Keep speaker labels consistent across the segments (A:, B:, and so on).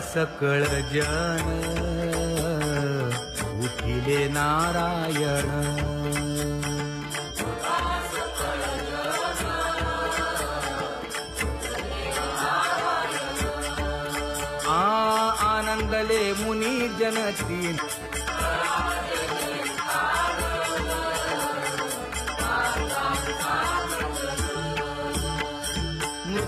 A: सकळ जन उठिले नारायण. आ आनंदले मुनी जनती.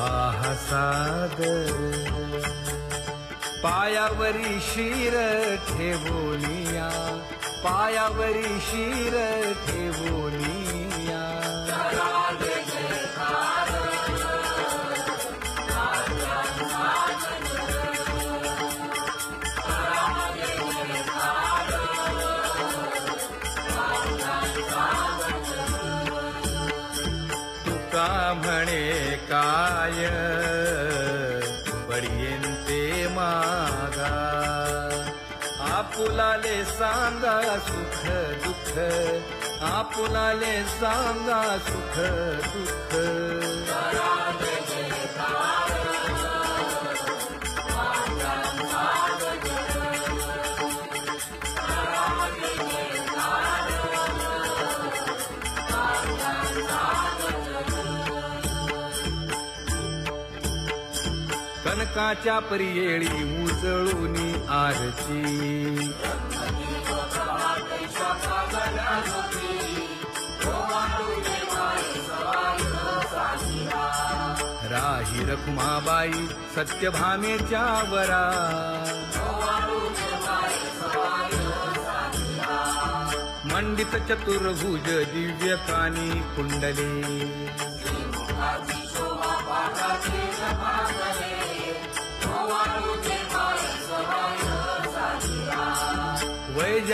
A: आहा सादर. पायावरी शिर ठेवोनिया पायावरी शिर ठेवोनिया म्हणे काय? पडियेंते मागा. आपुलाले सांगा सुख दुःख. आपुलाले सांगा सुख दुःख. कनकाच्या परियेळी उचळून आरती. राही रखुमाबाई सत्यभामेच्या वरा. मंडित चतुर्भुज दिव्य कानी कुंडले.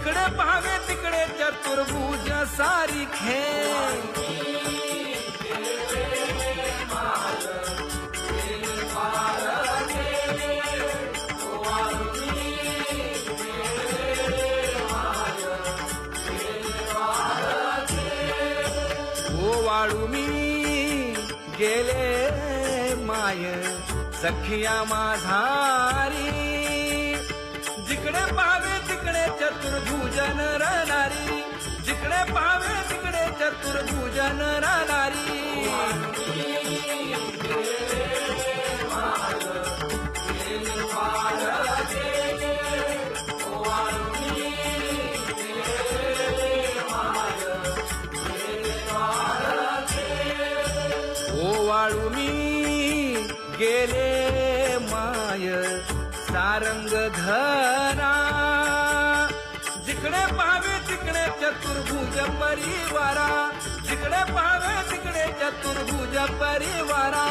A: जिकडे पाहावे तिकडे चतुर्भुज सारी खे वाळू मी गेले माय सखिया माझारी जिकडे पाहावे तिकडे चतुर्भुजन राहणारी जिकडे पाहावे तिकडे चतुर्भुजन राहणारी. वाळू मी गेले माय सारंग धरा जिकडे पहावे तिकडे चतुर्भुज परिवारा. जिकडे पहावे तिकडे चतुर्भुज परिवारा.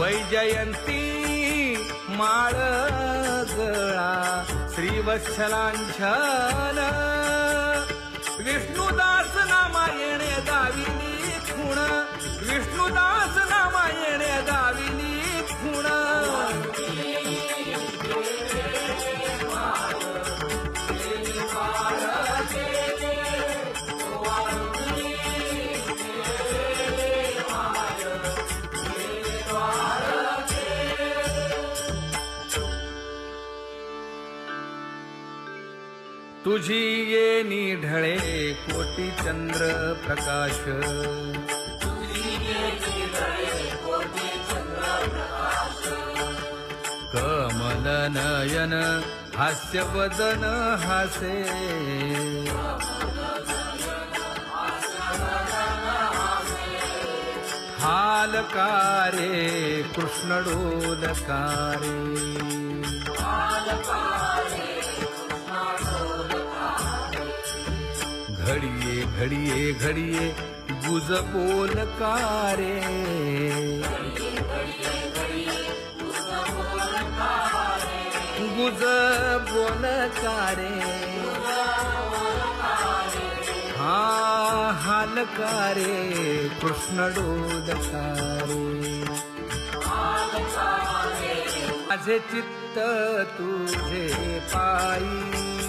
A: वैजयंती माळ गळा श्रीवत्सलांछन विष्णुदास नामायणे गाविली खुण. विष्णुदास नामायणे दावी तुझी ये निढळे कोटी चंद्र प्रकाश. कमल नयन हास्य वदन हासे. हालकारे कृष्ण घडिये घडिये गुज गुज बोलकारे गुज बोलकारे हा हालकारे कृष्ण डोलकारे माझे चित्त तुझे पायी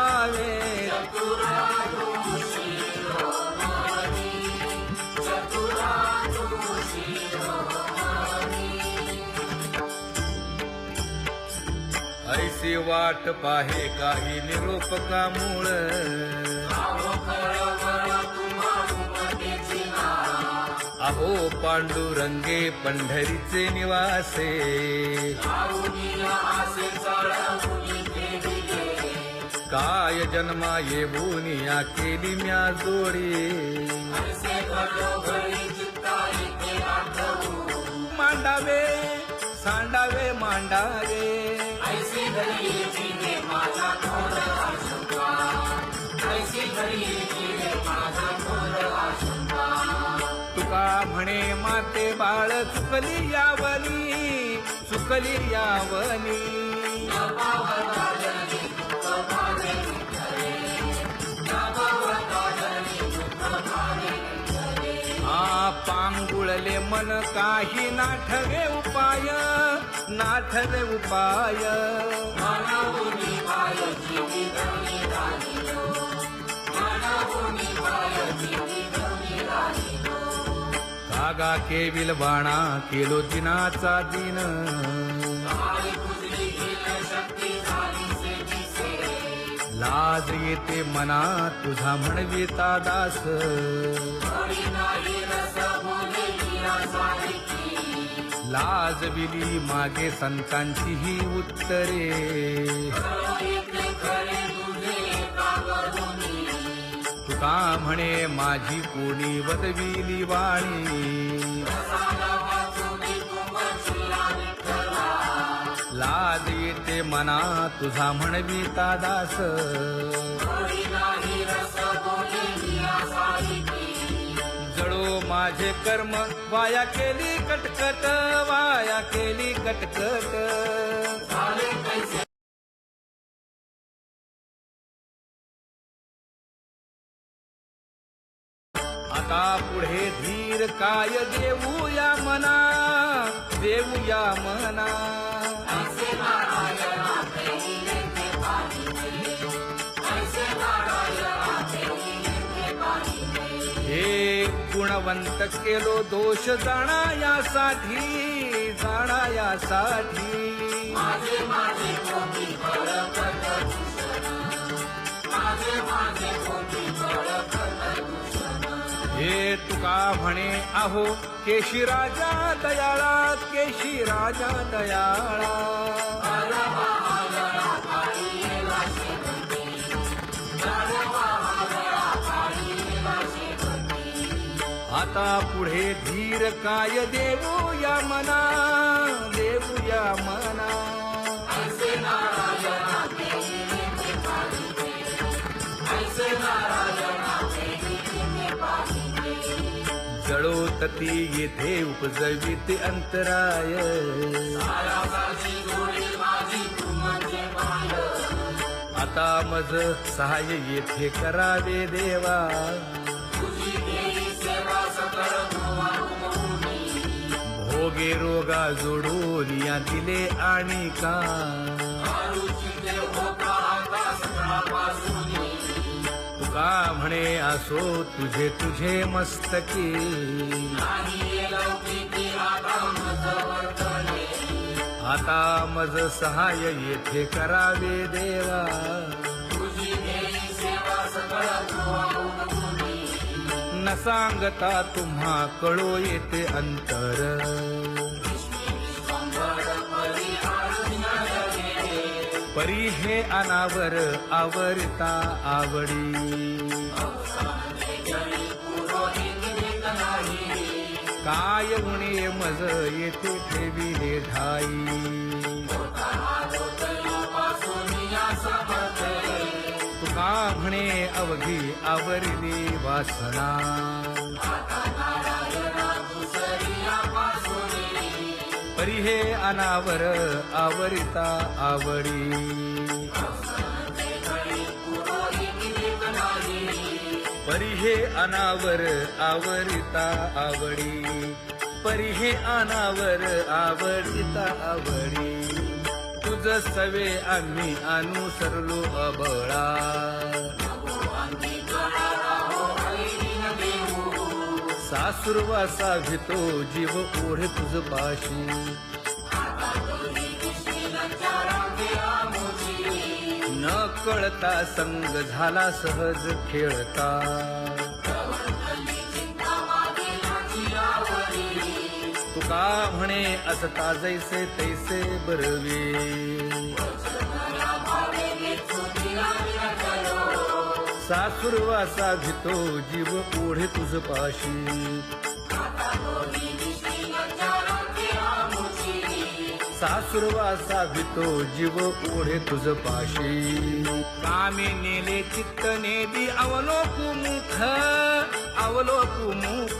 A: ऐसी वाट पाहे काही निरोपकामुळ अहो पांडुरंगे पंढरीचे निवासे. काय जन्मा ये या केली म्या जोडी. मांडावे सांडावे मांडावे. तुका म्हणे माते बाळ चुकली यावली चुकली यावनी आ पांगुळले मन काही नाठवे उपाय नाठवे उपाय. कागा केविल बाणा केलो दिनाचा दिन. लाज येते मना तुझा म्हणविता दास. लाजविली मागे संतांची ही उत्तरे. तुका म्हणे माझी कोणी वदविली वाणी. लाज येते मना तुझा म्हणविता दास. माझे कर्म वाया केली कटकट वाया केली कटकट. आता पुढे धीर काय देऊया मना देऊया मना. गुणवंत केलो दोष जाणायासाठी जाणायासाठी. हे तुका म्हणे आहो केशी राजा दयाळा केशी राजा दयाळा पुढे धीर काय देऊया मना? देऊया मना. जळोतती येथे उपजवित अंतराय. आता मज सहाय्य येथे करावे देवा. रोगे रोगा जोडून या दिले आणि का? तुका म्हणे असो तुझे तुझे मस्तकी. आता मज सहाय येथे करावे देवा. न सांगता तुम्हा कळो येते अंतर. परी हे अनावर आवरता आवडी. काय उणे मज येथे ठेविले ढाई. तुका म्हणे अवघी आवरली वासना. परी हे अनावर आवरिता आवडी. परी हे अनावर आवरिता आवडी. परी हे अनावर आवडिता आवडी. तुझ सवे आम्ही अनुसरलो अबळा. सासुरवासा घेतो जीव ओढे तुझ पाशी. न कळता संग झाला सहज खेळता. तुका म्हणे असता जैसे तैसे बरवे? सासुरवासा घेतो जीव पुढे तुझ पाशी. सासुरवासा भितो जीव पुढे तुझ पाशी. कामे नेले चित्त नेदी अवलोकू मुख अवलोकू मुख.